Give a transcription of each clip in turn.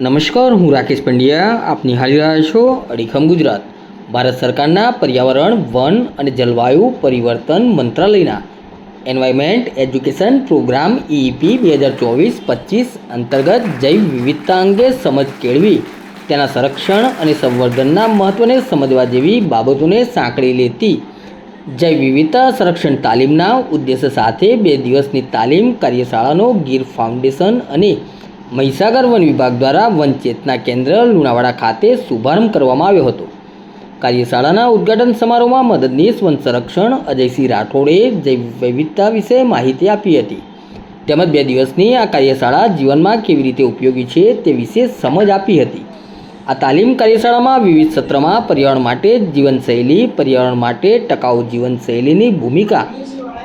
નમસ્કાર, હું રાકેશ પંડ્યા. આપ નિહાળી રહ્યા છો અડીખમ ગુજરાત. ભારત સરકારના પર્યાવરણ, વન અને જલવાયુ પરિવર્તન મંત્રાલયના એન્વાયરમેન્ટ એજ્યુકેશન પ્રોગ્રામ ઈઈપી બે હજાર ચોવીસ પચીસ અંતર્ગત જૈવ વિવિધતા અંગે સમજ કેળવી. તેના સંરક્ષણ અને સંવર્ધનના મહત્ત્વને સમજવા જેવી બાબતોને સાંકળી લેતી. જૈવ વિવિધતા સંરક્ષણ તાલીમના ઉદ્દેશ્ય સાથે બે દિવસની તાલીમ કાર્યશાળાનો ગીર ફાઉન્ડેશન અને મહીસાગર વન વિભાગ દ્વારા વન ચેતના કેન્દ્ર લુણાવાડા ખાતે શુભારંભ કરવામાં આવ્યો હતો. કાર્યશાળાના ઉદ્ઘાટન સમારોહમાં મદદનીશ વન સંરક્ષણ અજયસિંહ રાઠોડે જૈવ વૈવિધતા વિશે માહિતી આપી હતી. તેમજ બે દિવસની આ કાર્યશાળા જીવનમાં કેવી રીતે ઉપયોગી છે તે વિશે સમજ આપી હતી. આ તાલીમ કાર્યશાળામાં વિવિધ સત્રમાં પર્યાવરણ માટે જીવનશૈલી, પર્યાવરણ માટે ટકાઉ જીવનશૈલીની ભૂમિકા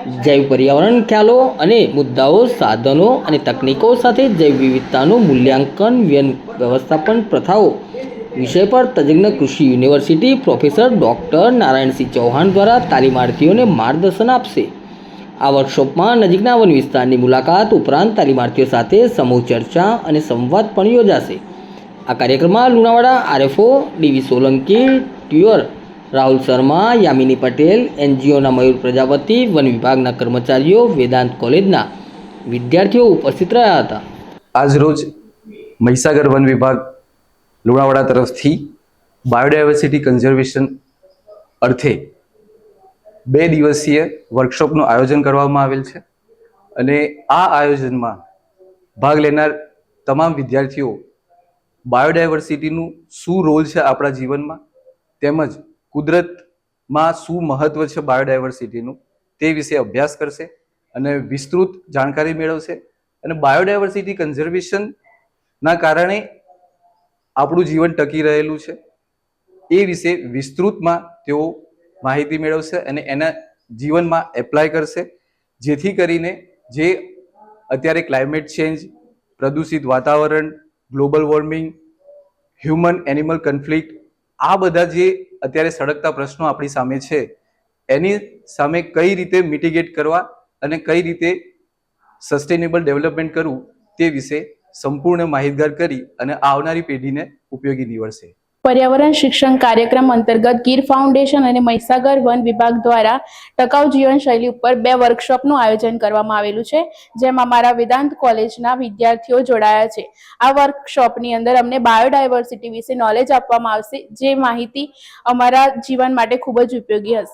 જૈવ પર્યાવરણ ખ્યાલો અને મુદ્દાઓ, સાધનો અને તકનીકો સાથે જૈવ વિવિધતાનું મૂલ્યાંકન, વ્યન વ્યવસ્થાપન પ્રથાઓ. વિષય પર તજજ્ઞ કૃષિ university professor doctor Narayansinh Chauhan દ્વારા તાલીમાર્થીઓને માર્ગદર્શન આપશે. આ વર્કશોપમાં નજીકના વન વિસ્તારની મુલાકાત ઉપરાંત તાલીમાર્થીઓ સાથે સમૂહ ચર્ચા અને સંવાદ પણ યોજાશે. આ કાર્યક્રમમાં લુણાવાડા આરએફઓ ડીવી સોલંકી ટ્યુઅર રાહુલ શર્મા, યામિની પટેલ, એનજીઓના મયુર પ્રજાપતિ, વન વિભાગના કર્મચારીઓ, વેદાંત કોલેજના વિદ્યાર્થીઓ ઉપસ્થિત રહ્યા હતા. આજ રોજ મહીસાગર વન વિભાગ લુણાવાડા તરફથી બાયોડાયવર્સિટી કન્ઝર્વેશન અર્થે બે દિવસીય વર્કશોપનું આયોજન કરવામાં આવેલ છે અને આ આયોજનમાં ભાગ લેનાર તમામ વિદ્યાર્થીઓ બાયોડાયવર્સિટીનું શું રોલ છે આપણા જીવનમાં તેમજ કુદરતમાં શું મહત્વ છે બાયોડાયવર્સિટીનું તે વિશે અભ્યાસ કરશે અને વિસ્તૃત જાણકારી મેળવશે. અને બાયોડાયવર્સિટી કન્ઝર્વેશનના કારણે આપણું જીવન ટકી રહેલું છે. એ વિશે વિસ્તૃતમાં તેઓ માહિતી મેળવશે અને એના જીવનમાં એપ્લાય કરશે. જેથી કરીને જે અત્યારે ક્લાઇમેટ ચેન્જ, પ્રદૂષિત વાતાવરણ, global warming, human animal conflict, આ બધા જે અત્યારે સળગતા પ્રશ્નો આપણી સામે છે. એની સામે કઈ રીતે મિટિગેટ કરવા અને કઈ રીતે સસ્ટેનેબલ ડેવલપમેન્ટ કરવું તે વિશે સંપૂર્ણ માહિતગાર કરી અને આવનારી પેઢીને ઉપયોગી નીવડશે. પર્યાવરણ શિક્ષણ કાર્યક્રમ અંતર્ગત ગીર ફાઉન્ડેશન અને મહીસાગર વન વિભાગ દ્વારા ટકાઉ જીવનશૈલી ઉપર બે વર્કશોપનું આયોજન કરવામાં આવેલું છે, જેમાં મારા વેદાંત કોલેજના વિદ્યાર્થીઓ જોડાયા છે. આ વર્કશોપની અંદર અમને બાયોડાયવર્સિટી વિશે નોલેજ આપવામાં આવશે, જે માહિતી અમારા જીવન માટે ખૂબ જ ઉપયોગી હશે.